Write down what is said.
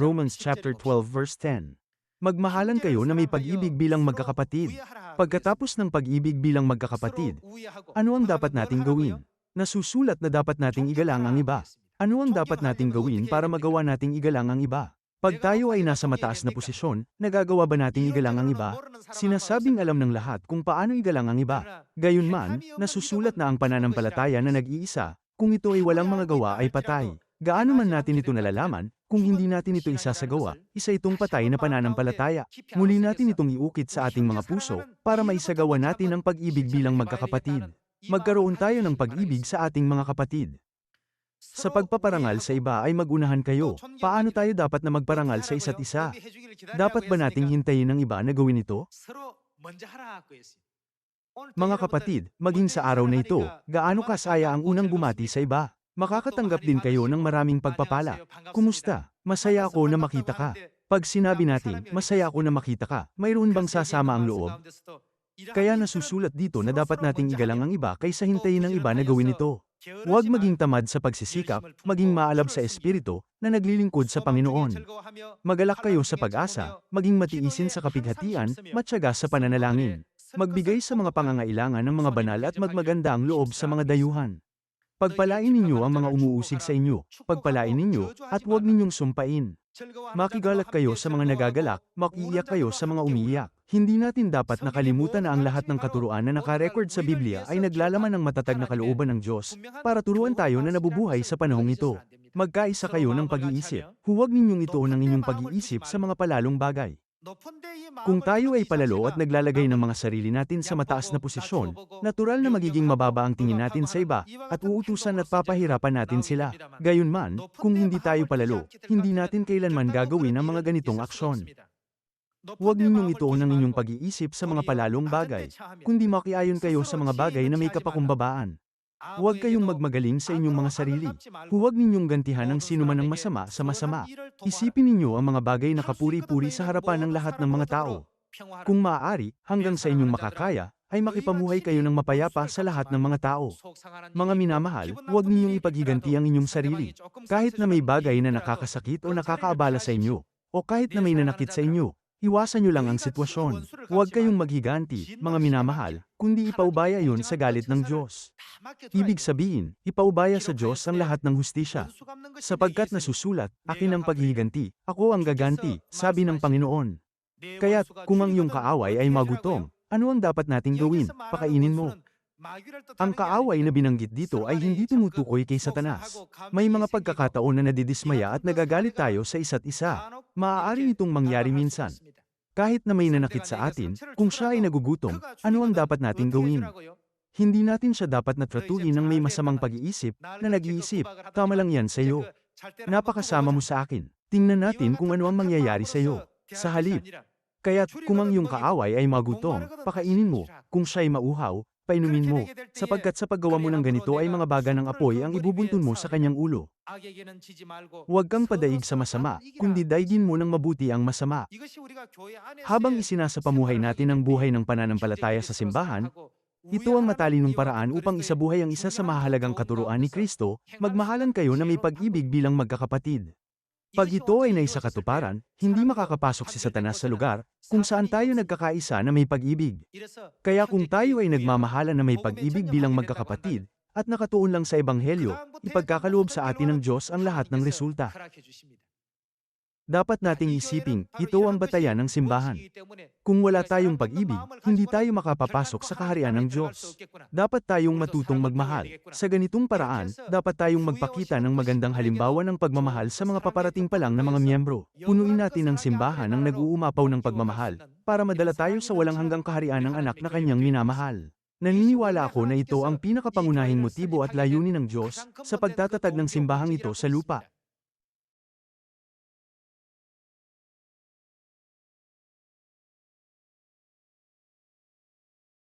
Romans chapter 12 verse 10. Magmahalan kayo na may pag-ibig bilang magkakapatid. Pagkatapos ng pag-ibig bilang magkakapatid, ano ang dapat nating gawin? Nasusulat na dapat nating igalang ang iba. Ano ang dapat nating gawin para magawa nating igalang ang iba? Pag tayo ay nasa mataas na posisyon, nagagawa ba nating igalang ang iba? Sinasabing alam ng lahat kung paano igalang ang iba. Gayunman, nasusulat na ang pananampalataya na nag-iisa, kung ito ay walang mga gawa ay patay. Gaano man natin ito nalalaman, kung hindi natin ito isasagawa, isa itong patay na pananampalataya. Muli natin itong iukit sa ating mga puso, para maisagawa natin ang pag-ibig bilang magkakapatid. Magkaroon tayo ng pag-ibig sa ating mga kapatid. Sa pagpaparangal sa iba ay magunahan kayo. Paano tayo dapat na magparangal sa isa't isa? Dapat ba nating hintayin ng iba na gawin ito? Mga kapatid, maging sa araw na ito, gaano kasaya ang unang bumati sa iba? Makakatanggap din kayo ng maraming pagpapala. Kumusta? Masaya ako na makita ka. Pag sinabi natin, masaya ako na makita ka, mayroon bang sasama ang loob? Kaya nasusulat dito na dapat nating igalang ang iba kaysa hintayin ng iba na gawin ito. Huwag maging tamad sa pagsisikap, maging maalab sa espiritu, na naglilingkod sa Panginoon. Magalak kayo sa pag-asa, maging matiisin sa kapighatian, matyaga sa pananalangin. Magbigay sa mga pangangailangan ng mga banal at magmaganda ang loob sa mga dayuhan. Pagpalain ninyo ang mga umuusig sa inyo, pagpalain ninyo, at huwag ninyong sumpain. Makigalak kayo sa mga nagagalak, makiiyak kayo sa mga umiiyak. Hindi natin dapat nakalimutan na ang lahat ng katuruan na nakarecord sa Biblia ay naglalaman ng matatag na kalooban ng Diyos, para turuan tayo na nabubuhay sa panahong ito. Magkaisa kayo ng pag-iisip, huwag ninyong ituon ang inyong pag-iisip sa mga palalong bagay. Kung tayo ay palalo at naglalagay ng mga sarili natin sa mataas na posisyon, natural na magiging mababa ang tingin natin sa iba, at uutusan at papahirapan natin sila. Gayunman, kung hindi tayo palalo, hindi natin kailanman gagawin ang mga ganitong aksyon. Huwag ninyong ituon ang inyong pag-iisip sa mga palalong bagay, kundi makiayon kayo sa mga bagay na may kapakumbabaan. Huwag kayong magmagaling sa inyong mga sarili. Huwag ninyong gantihan ang sino man ang masama sa masama. Isipin ninyo ang mga bagay na kapuri-puri sa harapan ng lahat ng mga tao. Kung maaari, hanggang sa inyong makakaya, ay makipamuhay kayo ng mapayapa sa lahat ng mga tao. Mga minamahal, huwag ninyong ipagiganti ang inyong sarili. Kahit na may bagay na nakakasakit o nakakaabala sa inyo, o kahit na may nanakit sa inyo, Iwasan nyo lang ang sitwasyon. Huwag kayong maghiganti, mga minamahal, kundi ipaubaya yun sa galit ng Diyos. Ibig sabihin, ipaubaya sa Diyos ang lahat ng hustisya. Sapagkat nasusulat, akin ang paghiganti, ako ang gaganti, sabi ng Panginoon. Kaya't, kung ang iyong kaaway ay magutom, ano ang dapat nating gawin? Pakainin mo. Ang kaaway na binanggit dito ay hindi tumutukoy kay Satanas. May mga pagkakataon na nadidismaya at nagagalit tayo sa isa't isa. Maaari nitong mangyari minsan. Kahit na may nanakit sa atin, kung siya ay nagugutom, ano ang dapat nating gawin? Hindi natin siya dapat natratuhin ng may masamang pag-iisip, na nag-iisip, tama lang yan sa iyo. Napakasama mo sa akin. Tingnan natin kung ano ang mangyayari sa iyo. Sa halip. Kaya't kung ang iyong kaaway ay magutom, pakainin mo. Kung siya ay mauhaw, painumin mo. Sapagkat sa paggawa mo ng ganito ay mga baga ng apoy ang ibubuntun mo sa kanyang ulo. Huwag kang padaig sa masama, kundi daigin mo ng mabuti ang masama. Habang isinasapamuhay natin ang buhay ng pananampalataya sa simbahan, ito ang matalinong paraan upang isabuhay ang isa sa mahalagang katuruan ni Kristo, magmahalan kayo na may pag-ibig bilang magkakapatid. Pag ito ay naisa katuparan, hindi makakapasok si Satanas sa lugar kung saan tayo nagkakaisa na may pag-ibig. Kaya kung tayo ay nagmamahalan na may pag-ibig bilang magkakapatid, at nakatuon lang sa Ebanghelyo, ipagkakaloob sa atin ng Diyos ang lahat ng resulta. Dapat nating isiping, ito ang batayan ng simbahan. Kung wala tayong pag-ibig, hindi tayo makapapasok sa kaharian ng Diyos. Dapat tayong matutong magmahal. Sa ganitong paraan, dapat tayong magpakita ng magandang halimbawa ng pagmamahal sa mga paparating pa lang na mga miyembro. Punuin natin ang simbahan ng nag-uumapaw ng pagmamahal, para madala tayo sa walang hanggang kaharian ng anak na kanyang minamahal. Naniniwala ako na ito ang pinakapangunahing motibo at layunin ng Diyos sa pagtatatag ng simbahang ito sa lupa.